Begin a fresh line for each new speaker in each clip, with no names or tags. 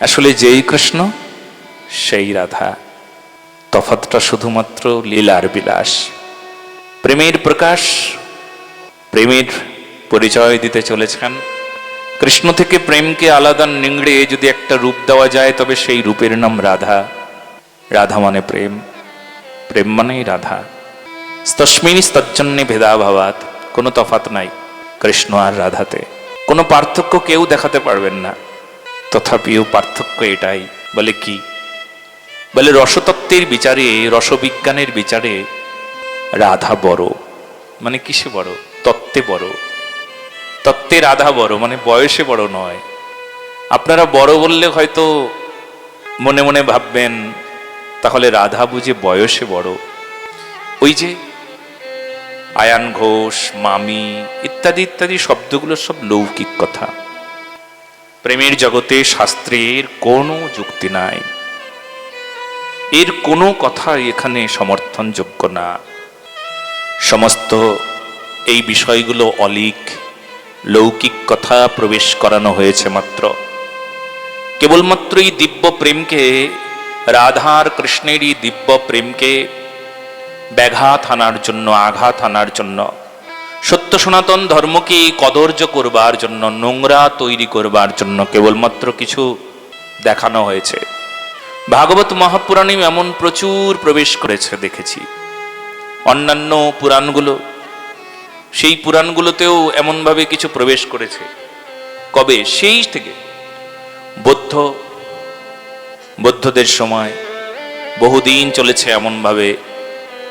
আসলে যেই কৃষ্ণ, সেই রাধা। তফাতটা শুধুমাত্র লীলার বিলাস। প্রেমের প্রকাশ, প্রেমের পরিচয় দিতে চলেছেন। কৃষ্ণ থেকে প্রেমকে আলাদা নিংড়ে যদি একটা রূপ দেওয়া যায়, তবে সেই রূপের নাম রাধা। রাধা মানে প্রেম। প্রেম মানেই রাধা। তস্মিনী স্তজ্জন্যে ভেদাভাবাত কোনো তফাত নাই কৃষ্ণ আর রাধাতে। কোনো পার্থক্য কেউ দেখাতে পারবেন না। তথাপিও পার্থক্য এটাই। বলে কি? বলে রসতত্ত্বের বিচারে, রসবিজ্ঞানের বিচারে রাধা বড়। মানে কিসে বড়? তত্ত্বে বড়। তত্ত্বে রাধা বড় মানে বয়সে বড় নয়। আপনারা বড় বললে হয়তো মনে মনে ভাববেন, তাহলে রাধা বুঝে বয়সে বড়। ওই যে আয়ান ঘোষ, মামি, ইত্যাদি ইত্যাদি শব্দগুলো সব লৌকিক কথা। প্রেমের জগতে শাস্ত্রের কোনো যুক্তি নাই। এর কোনো কথা এখানে সমর্থনযোগ্য না। সমস্ত এই বিষয়গুলো অলিক, লৌকিক কথা প্রবেশ করানো হয়েছে মাত্র। কেবলমাত্র এই দিব্য প্রেমকে, রাধার কৃষ্ণের এই দিব্য প্রেমকে ব্যাঘাত আনার জন্য, আঘাত আনার জন্য সত্য সনাতন ধর্মকে কদর্য করবার জন্য, নোংরা তৈরি করবার জন্য কেবলমাত্র কিছু দেখানো হয়েছে। ভাগবত মহাপুরাণে এমন প্রচুর প্রবেশ করেছে, দেখেছি। অন্যান্য পুরাণগুলো, সেই পুরাণগুলোতেও এমনভাবে কিছু প্রবেশ করেছে। কবে? সেই থেকে। বৌদ্ধ, বৌদ্ধদের সময় বহুদিন চলেছে এমনভাবে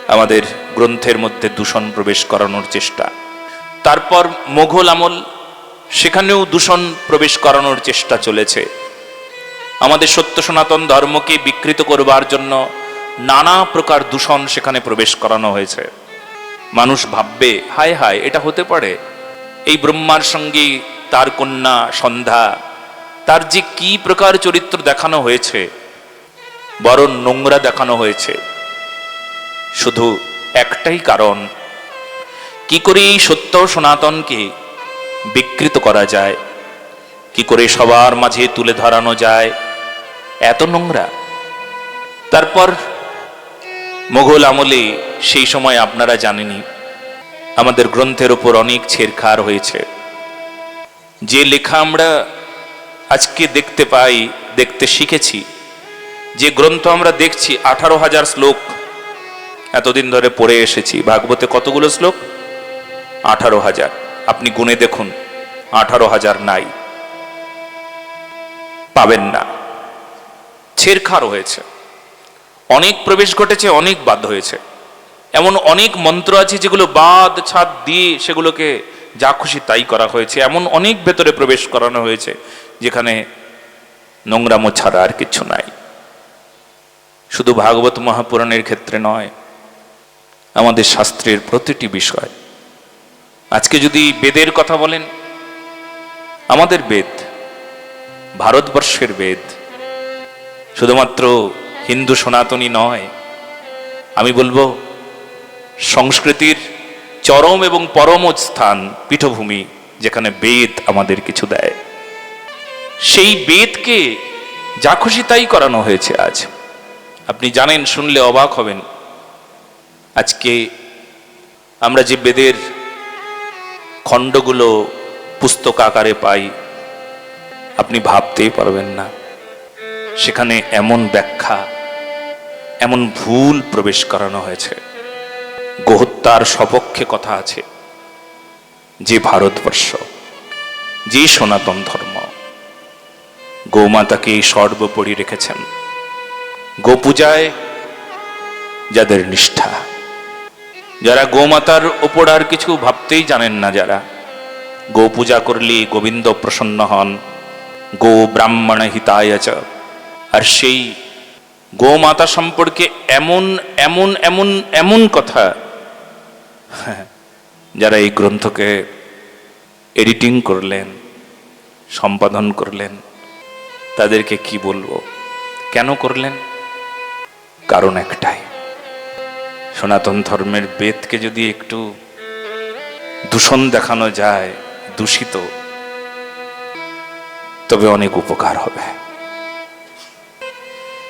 আমাদের গ্রন্থের মধ্যে দূষণ প্রবেশ করানোর চেষ্টা। তারপর মোঘল আমল, সেখানেও দূষণ প্রবেশ করানোর চেষ্টা চলেছে। আমাদের সত্য সনাতন ধর্মকে বিকৃত করবার জন্য নানা প্রকার দূষণ সেখানে প্রবেশ করানো হয়েছে। মানুষ ভাববে, হায় হায়, এটা হতে পারে? এই ব্রহ্মার সঙ্গে তার কন্যা, সন্ধ্যা, তার যে কি প্রকার চরিত্র দেখানো হয়েছে বড় নোংরা দেখানো হয়েছে। শুধু একটাই কারণ, কি করে এই সত্য সনাতনকে বিকৃত করা যায়, কি করে সবার মাঝে তুলে ধরানো যায়, এত নোংরা। তারপর মোঘল আমলে সেই সময় আপনারা জানেনি আমাদের গ্রন্থের ওপর অনেক ছেড়খার হয়েছে। যে লেখা আমরা আজকে দেখতে পাই, দেখতে শিখেছি, যে গ্রন্থ আমরা দেখছি, আঠারো হাজার শ্লোক এতদিন ধরে পড়ে এসেছি। ভাগবতে কতগুলো শ্লোক? আঠারো হাজার। আপনি গুনে দেখুন, আঠারো হাজার নাই। পাবেন না। ছেড়খার হয়েছে। অনেক প্রবেশ ঘটেছে, অনেক বাদ হয়েছে। এমন অনেক মন্ত্র আছে যেগুলো বাদ, ছাদ দিয়ে সেগুলোকে যা খুশি তাই করা হয়েছে। এমন অনেক ভেতরে প্রবেশ করানো হয়েছে, যেখানে নোংরামো ছাড়া আর কিছু নাই। শুধু ভাগবত মহাপুরাণের ক্ষেত্রে নয় আমাদের শাস্ত্রের প্রতিটি বিষয়। আজকে যদি বেদের কথা বলেন, আমাদের বেদ, ভারতবর্ষের বেদ, শুধুমাত্র হিন্দু সনাতনী নয়, আমি বলব সংস্কৃতির চরম এবং পরম স্থান, পীঠভূমি, যেখানে বেদ আমাদের কিছু দেয়। সেই বেদকে যা খুশি তাই করানো হয়েছে আজ। আপনি জানেন, শুনলে অবাক হবেন আজকে আমরা যে বেদের খণ্ডগুলো পুস্তক আকারে পাই, আপনি ভাবতেই পারবেন না। সেখানে এমন ব্যাখ্যা, এমন ভুল প্রবেশ করানো হয়েছে। গোহত্যার সপক্ষে কথা আছে যে ভারতবর্ষ, যে সনাতন ধর্ম। গোমাতাকে সর্বোপরি রেখেছেন। গোপূজায় যাদের নিষ্ঠা যারা গোমাতার ওপর আর কিছু ভাবতেই জানেন না যারা গো পূজা করলে গোবিন্দ প্রসন্ন হন, গো ব্রাহ্মণ হিতায় চ। আর সেই গোমাতা সম্পর্কে এমন এমন এমন এমন কথা, যারা এই গ্রন্থকে এডিটিং করলেন, সম্পাদন করলেন, তাদেরকে কি বলব? কেন করলেন? কারণ একটাই। সনাতন ধর্মের বেদকে যদি একটু দূষণ দেখানো যায়, দূষিত, তবে অনেক উপকার হবে।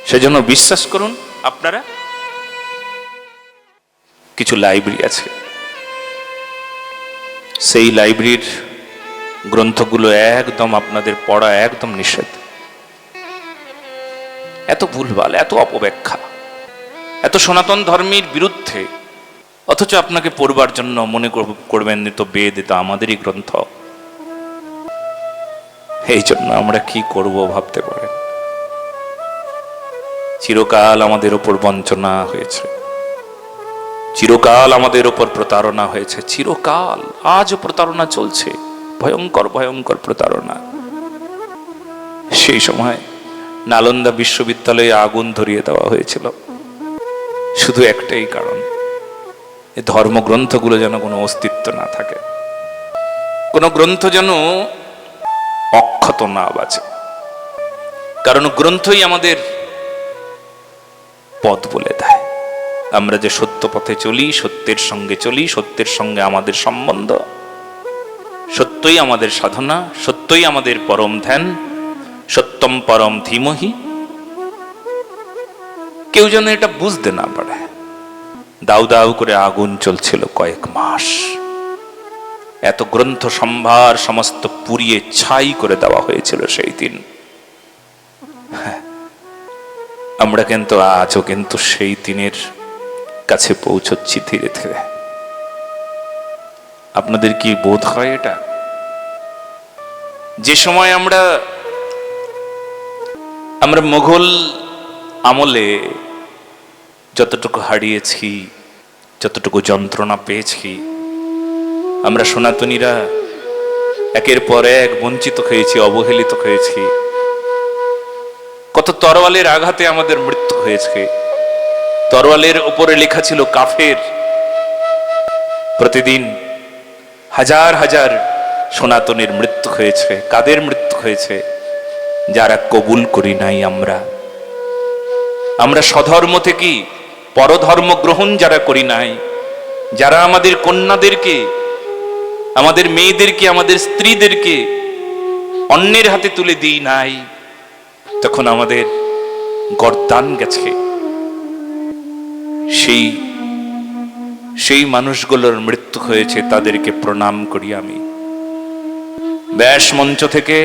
সেজন্য বিশ্বাস করুন আপনারা, কিছু লাইব্রেরি আছে। সেই লাইব্রেরির গ্রন্থগুলো একদম আপনাদের পড়া একদম নিষেধ। এত ভুলভাল, এত অপব্যাখ্যা, এত সনাতন ধর্মের বিরুদ্ধে অথচ আপনাকে পড়বার জন্য মনে করবেন তো বেদ এটা আমাদেরই গ্রন্থ। এই জন্য আমরা কি করব ভাবতে পারেন? চিরকাল আমাদের উপর বঞ্চনা হয়েছে। চিরকাল আমাদের উপর প্রতারণা হয়েছে। চিরকাল আজও প্রতারণা চলছে। ভয়ঙ্কর ভয়ঙ্কর প্রতারণা। সেই সময় নালন্দা বিশ্ববিদ্যালয়ে আগুন ধরিয়ে দেওয়া হয়েছিল। শুধু একটাই কারণ এই ধর্মগ্রন্থগুলো যেন কোনো অস্তিত্ব না থাকে। কোনো গ্রন্থ যেন অক্ষত না বাঁচে। কারণ গ্রন্থই আমাদের পথ বলে দেয়। আমরা যে সত্য পথে চলি, সত্যের সঙ্গে চলি, সত্যের সঙ্গে আমাদের সম্বন্ধ, সত্যই আমাদের সাধনা, সত্যই আমাদের পরম ধ্যান, সত্যম পরম ধীমহি কেউ যেন এটা বুঝতে না পারে। দাউ দাউ করে আগুন চলছিল কয়েক মাস। এত গ্রন্থ সম্ভার সমস্ত পুড়িয়ে ছাই করে দেওয়া হয়েছিল সেই দিন। হ্যাঁ, আমরা কিন্তু আজও কিন্তু সেই দিনের কাছে পৌঁছচ্ছি ধীরে ধীরে। আপনাদের কি বোধ হয় এটা? যে সময় আমরা আমরা মোগল আমলে যতটুকু হারিয়েছি, যতটুকু যন্ত্রণা পেয়েছি, আমরা সনাতনীরা একের পর এক বঞ্চিত হয়েছি, অবহেলিত হয়েছি। কত তরোয়ালের আঘাতে আমাদের মৃত্যু হয়েছে। তরোয়ালের উপরে লেখা ছিল কাফের। প্রতিদিন হাজার হাজার সনাতনের মৃত্যু হয়েছে। কাদের মৃত্যু হয়েছে? যারা কবুল করি নাই আমরা। আমরা স্বধর্ম থেকে পরধর্ম গ্রহণ যারা করি নাই, যারা আমাদের কন্যাদেরকে, আমাদের মেয়েদেরকে, আমাদের স্ত্রীদেরকে অন্যের হাতে তুলে দিই নাই, তখন আমাদের গরদান গেছে। সেই সেই মানুষগুলোর মৃত্যু হয়েছে, তাদেরকে প্রণাম করি আমি। ব্যাস মঞ্চ থেকে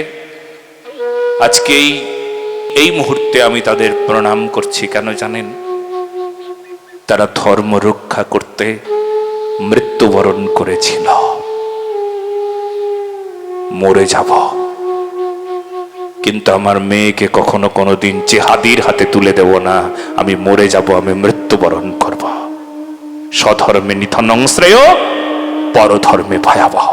আজকে এই এই মুহূর্তে আমি তাদের প্রণাম করছি, কেন জানেন? তারা ধর্ম রক্ষা করতে মৃত্যুবরণ করেছিল। মরে যাব। কিন্তু আমার মেয়েকে কখনো কোনো দিন চেহাদির হাতে তুলে দেব না। আমি মরে যাব, আমি মৃত্যুবরণ করব। স্বধর্মে নিধনং শ্রেয়, পরধর্মে ভয়াবহ।